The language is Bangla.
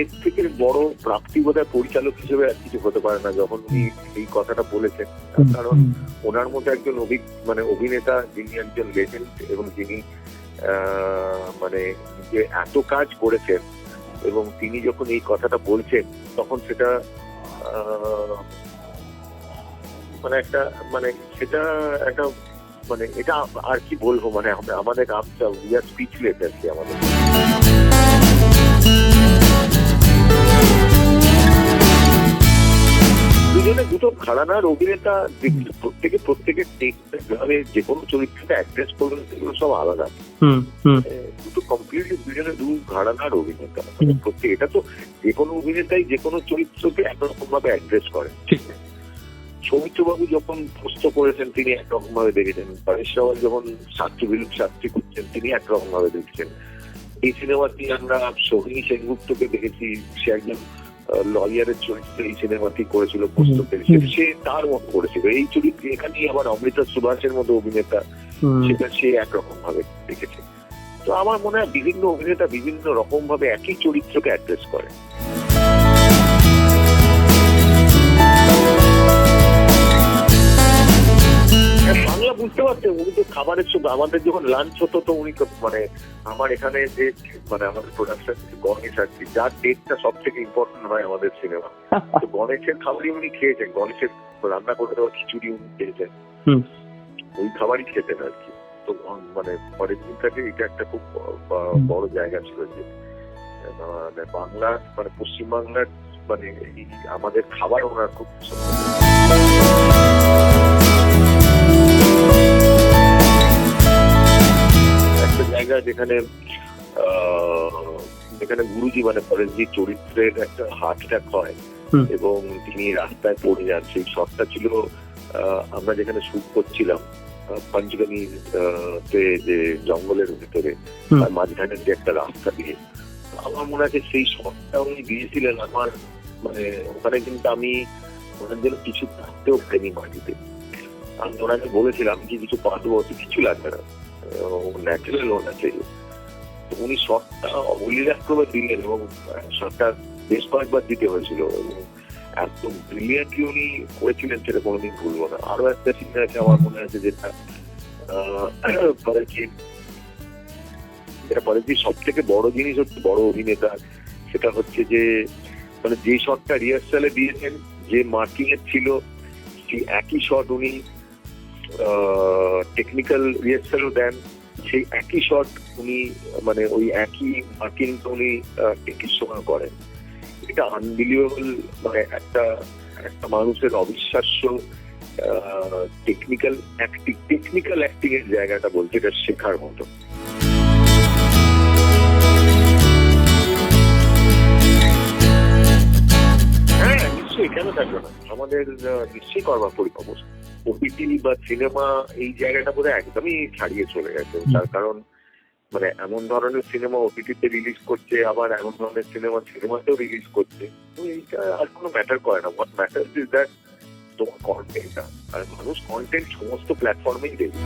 এর থেকে বড় প্রাপ্তি বোধহয় পরিচালক হিসেবে আর কিছু হতে পারে না যখন উনি এই কথাটা বলেছেন কারণ ওনার মতো একজন অভিক মানে অভিনেতা যিনি একজন লেজেন্ড এবং যিনি মানে যে এত কাজ করেছেন এবং তিনি যখন এই কথাটা বলছেন তখন সেটা মানে একটা মানে সেটা একটা মানে এটা আর কি বলব মানে আমাদের আমটা উই আর স্পিচলেস আর কি আমাদের ঘরানার অভিনেতা যে- প্রত্যেকে প্রত্যেকের ভাবে যে কোনো চরিত্রটা অ্যাড্রেস করবেন সেগুলো সব আলাদা। দুটো কমপ্লিটলি দুজনে দু ঘরানার অভিনেতা। প্রত্যেক এটা তো যে কোনো অভিনেতাই যে কোনো চরিত্রকে একরকম ভাবে অ্যাড্রেস করেন ঠিক। সৌমিত্রবাবু যখন পোস্ত করেছেন তিনি একরকম ভাবে দেখেছেন। পরেশ রাওয়াল যখন শাস্ত্রী বিরূপ শাস্ত্রী করছেন তিনি একরকম ভাবে দেখছেন। এই সিনেমাটি আমরা সোহিনী সেনগুপ্তকে দেখেছি সে একজন লয়ারের চরিত্রে এই সিনেমাটি করেছিল হুম। সে তার মত করেছিল। এই চরিত্রে এখানেই আবার অমৃতা সুভাষের মতো অভিনেতা সেটা সে একরকম ভাবে দেখেছে। তো আমার মনে হয় বিভিন্ন অভিনেতা বিভিন্ন রকম ভাবে একই চরিত্রকে অ্যাড্রেস করে। পারছেন উনি তো খাবারের সঙ্গে আমাদের যখন লাঞ্চ হতো তো উনি মানে আমার এখানে যে মানে আমাদের প্রোডাকশন গণেশ আর কি যার ডেটটা সব থেকে ইম্পর্টেন্ট হয় আমাদের সিনেমা তো গণেশের খাবারই উনি খেয়েছেন গণেশের রান্না করে দেওয়া খিচুড়ি উনি খেয়েছেন হুম। ওই খাবারই খেতেন আর কি তো মানে পরের দিন থেকে এটা একটা খুব। বড় জায়গা ছিল যে মানে বাংলা মানে পশ্চিমবাংলার মানে আমাদের খাবার ওনার খুব পছন্দ। একটা জায়গা যেখানে যেখানে গুরুজি মানে পরেশজি চরিত্রের একটা হার্ট অ্যাটাক হয় এবং তিনি রাস্তায় পড়ে যান। সেই শটটা ছিল আমরা যেখানে শুট করছিলাম পঞ্চগনি তে যে জঙ্গলের ভিতরে। তার মাঝখানে যে একটা রাস্তা দিয়ে। আমার মনে আছে সেই শটটা উনি দিয়েছিলেন আমার মানে ওখানে কিন্তু আমি ওনার জন্য কিছু থাকতেও পাইনি মাটিতে। আমি ওনাকে বলেছিলাম কি কিছু পারব তো কিছু লাগবে না। ন্যাচারাল চাই তো উনি শটটা অবলীলাক্রমে দিলেন এবং শটটা বেশ কয়েকবার দিতে হয়েছিল। এবং এত ব্রিলিয়ান্টলি উনি করেছিলেন সেটা কোনোদিন ভুলবো না। আরও একটা সিনে আছে আমার মনে আছে যেটা আহ, পরে কি যেটা পরে কি সব থেকে বড় জিনিস হচ্ছে বড় অভিনেতা সেটা হচ্ছে যে মানে যে শটটা রিহার্সালে দিয়েছেন যে মার্কিং এর ছিল সেই একই শট উনি টেকনিক্যাল রিহার্সালও দেন, সেই একই শট উনি মানে ওই একই মার্কিং উনি টেকির সময় করেন। এটা আনবিলিভেবল মানে একটা একটা মানুষের অবিশ্বাস্য টেকনিক্যাল অ্যাক্টিং টেকনিক্যাল অ্যাক্টিং এর জায়গাটা বলতে এটা শেখার মতো। হ্যাঁ নিশ্চয়ই, কেন থাকবে না? আমাদের নিশ্চয়ই করবার পরিকল্পনা ওটিটি বা সিনেমা এই জায়গাটা বোধহয় একদমই ছাড়িয়ে চলে গেছে। তার কারণ মানে এমন ধরনের সিনেমা ওটিটিতে রিলিজ করছে আবার এমন ধরনের সিনেমা সিনেমাতেও রিলিজ করছে। তো এইটা আর কোনো ম্যাটার করে না। হোয়াট ম্যাটার ইজ দ্যাট তোমার কন্টেন্টটা আর মানুষ কন্টেন্ট সমস্ত প্ল্যাটফর্মেই দেখবে।